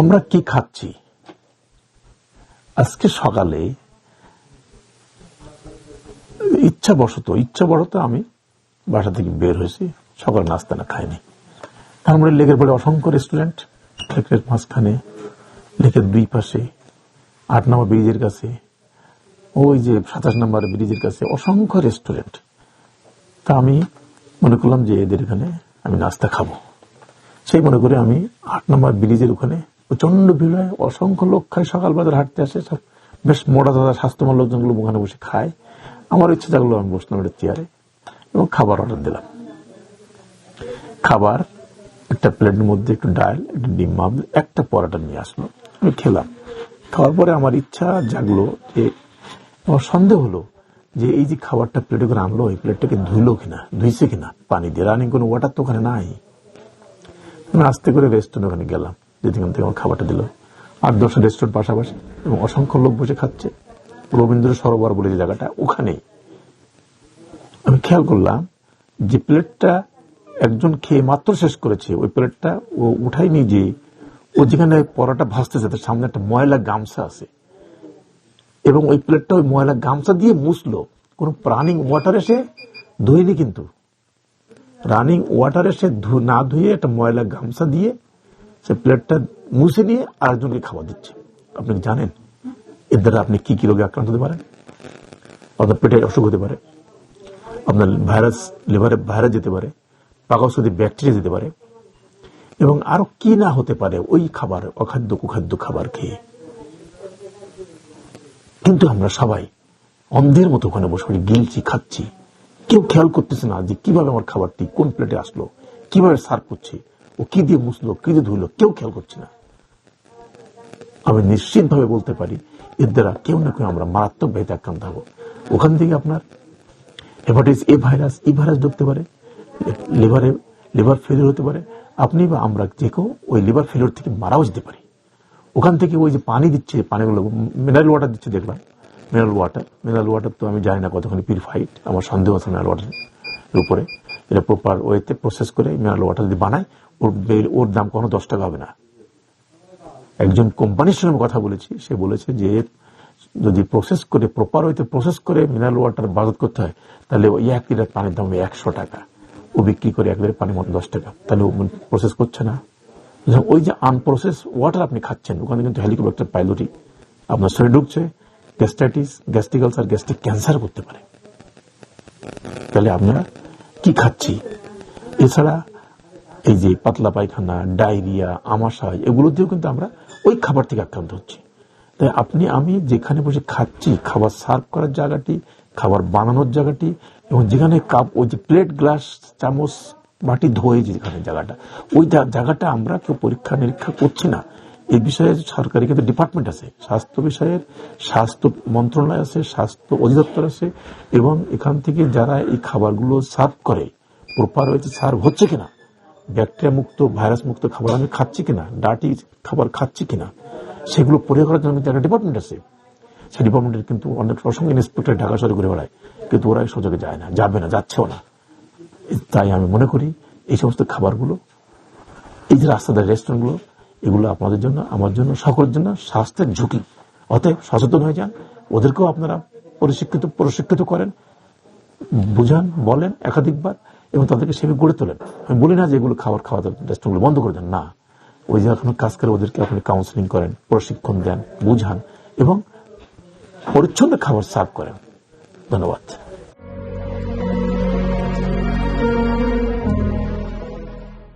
আমরা কি খাচ্ছি? আজকে সকালে ইচ্ছা বশত ইচ্ছা বশত আমি বাসা থেকে বের হয়েছি, সকাল নাস্তা না খাইনি। তার মানে লেকের পরে অসংখ্য রেস্টুরেন্ট লেকের মাঝখানে, লেকের দুই পাশে, আট নম্বর ব্রিজের কাছে, ওই যে সাতাশ নম্বর ব্রিজের কাছে অসংখ্য রেস্টুরেন্ট তা আমি মনে করলাম যে এদের এখানে আমি নাস্তা খাব। সেই মনে করে আমি আট নম্বর ব্রিজের ওখানে প্রচণ্ড ভিড় হয়, অসংখ্য লোক খায় সকাল বাজার হাঁটতে আসে, সব বেশ মোটা দাদা স্বাস্থ্যমান লোকজনগুলো ওখানে বসে খায়। আমার ইচ্ছে জাগলো, আমি বসলাম একটা চেয়ারে এবং খাবার অর্ডার দিলাম। খাবার, একটা প্লেটের মধ্যে, একটু ডাল, একটু ডিম মাম একটা পরাটা নিয়ে আসলো, আমি খেলাম। খাওয়ার পরে আমার ইচ্ছা জাগলো যে, আমার সন্দেহ হলো যে এই যে খাবারটা প্লেটে করে আনলো, এই প্লেটটাকে ধুইলো কিনা, ধুইছে কিনা? পানি দিয়ে রানিং কোনো ওয়াটার তো ওখানে নাই। আমি আস্তে করে রেস্টুরেন্ট ওখানে গেলাম। যেখান থেকে আমার খাবারটা দিল। আট দশটা রেস্টুরেন্ট পাশাপাশি এবং অসংখ্য লোক বসে খাচ্ছে। রবীন্দ্র সরোবর বলে যে জায়গাটা ওখানেই। আমি খেয়াল করলাম যে প্লেটটা একজন খেয়ে মাত্র শেষ করেছে। ওই প্লেটটা ও উঠাই যে ও যেখানে পরাটা ভাসতেছে তার সামনে একটা ময়লা গামছা আছে। এবং ওই প্লেটটা ওই ময়লা গামছা দিয়ে মুছলো। কোন প্রাণিং ওয়াটার এসে ধুয়নি কিন্তু। রানিং ওয়াটারে সে না ধুয়ে একটা ময়লা গামছা দিয়ে সে প্লেটটা মুছে নিয়ে আরেকজনকে খাবার দিচ্ছে। আপনি জানেন? এর দ্বারা আপনি কি কি রোগে আক্রান্ত হতে পারেন? আপনার পেটে অসুখ হতে পারে, আপনার ভাইরাস, লিভারে ভাইরাস যেতে পারে পাকস্থলী ব্যাকটেরিয়া যেতে পারে এবং আরও কি না হতে পারে ওই খাবার, অখাদ্য, কুখাদ্য খাবার খেয়ে। কিন্তু আমরা সবাই অন্ধের মতো ওখানে বসে গিলছি, খাচ্ছি। কেউ খেয়াল করতেছে না যে কীভাবে আমার খাবারটি কোন প্লেটে আসলো, কীভাবে সার্ভ করছে, ও কি দিয়ে মুছলো, কি দিয়ে ধুইলো কেউ খেয়াল করছে না। আমি নিশ্চিত ভাবে বলতে পারি, এর দ্বারা কেউ না কেউ আমরা মারাত্মক ব্যাধি আক্রান্ত হব ওখান থেকে আপনার hepatitis A virus E virus ঢুকতে পারে লিভারে লিভার ফেলিওর হতে পারে, আপনি বা আমরা যে কেউ ওই লিভার ফেলিওর থেকে মারাও যেতে পারি। ওখান থেকে ওই যে পানি দিচ্ছে, পানিগুলো মিনারেল ওয়াটার দিচ্ছে দেখলাম মিনারেল ওয়াটার মিনারেল ওয়াটার তো আমি জানি না কতখানি পিউরিফাইড আমার সন্দেহ আছে মিনারেল ওয়াটারের উপরে। এটা প্রপার ওয়েতে প্রসেস করে মিনারেল ওয়াটার যদি বানায় ওর ওর দাম কোনো দশ টাকা হবে না। একজন কোম্পানির সঙ্গে কথা বলেছি, সে বলেছে যে যদি প্রসেস করে প্রপার ওয়েতে প্রসেস করে মিনারেল ওয়াটার বাজার করতে হয়, তাহলে ওই এক লিটার পানির দাম একশো টাকা। ও বিক্রি করে এক লিটার পানির মতো দশ টাকা। তাহলে ও প্রসেস করছে না। ওই যে আনপ্রসেস ওয়াটার আপনি খাচ্ছেন, ওখানে কিন্তু হেলিকপ্টার পাইলটই আপনার শরীরে ঢুকছে gastritis gastric ulcer gastric cancer করতে পারে। তাহলে আমরা কি খাচ্ছি? এছাড়া এই যে পাতলা পায়খানা, ডায়রিয়া, আমাশয়, এগুলো দিয়েও কিন্তু আমরা ওই খাবার থেকে আক্রান্ত হচ্ছি। তাই আপনি, আমি যেখানে বসে খাচ্ছি, খাবার সার্ভ করার জায়গাটি, খাবার বানানোর জায়গাটি, এবং যেখানে কাপ, ওই যে প্লেট গ্লাস চামচ, বাটি ধোয়ে যেখানে জায়গাটা, ওই জায়গাটা আমরা কেউ পরীক্ষা নিরীক্ষা করছি না। এই বিষয়ে সরকারি কিন্তু ডিপার্টমেন্ট আছে, স্বাস্থ্য বিষয়ের, স্বাস্থ্য মন্ত্রণালয় আছে, স্বাস্থ্য অধিদপ্তর আছে, এবং এখান থেকে যারা এই খাবারগুলো সার্ভ করে প্রপার হয়েছে সার্ভ হচ্ছে কিনা ব্যাকটেরিয়া মুক্ত ভাইরাস মুক্ত খাবার আমি খাচ্ছি কিনা ডাটি খাবার খাচ্ছি কিনা, সেগুলো পরীক্ষা করার জন্য কিন্তু একটা ডিপার্টমেন্ট আছে। সেই ডিপার্টমেন্টের কিন্তু অনেক অসংখ্য ইন্সপেক্টর ঢাকা শহরে ঘুরে বেড়ায়, কিন্তু ওরা সুযোগে যায় না, যাবে না, যাচ্ছেও না। তাই আমি মনে করি, এই সমস্ত খাবারগুলো, এই যে রাস্তাদের রেস্টুরেন্টগুলো এগুলো আপনাদের জন্য, আমার জন্য, সকলের জন্য স্বাস্থ্যের ঝুঁকি। অতএব সচেতন হয়ে যান, ওদেরকেও আপনারা প্রশিক্ষিত প্রশিক্ষিত করেন, বুঝান, বলেন একাধিকবার, এবং তাদেরকে সেভাবে গড়ে তোলেন। আমি বলি না যে এগুলো খাবার খাওয়া রেস্টুরেন্টগুলো বন্ধ করে দেন, না। ওই যে এখন কাজ করে ওদেরকে আপনি কাউন্সিলিং করেন, প্রশিক্ষণ দেন, বুঝান, এবং পরিচ্ছন্ন খাবার সার্ভ করেন। ধন্যবাদ।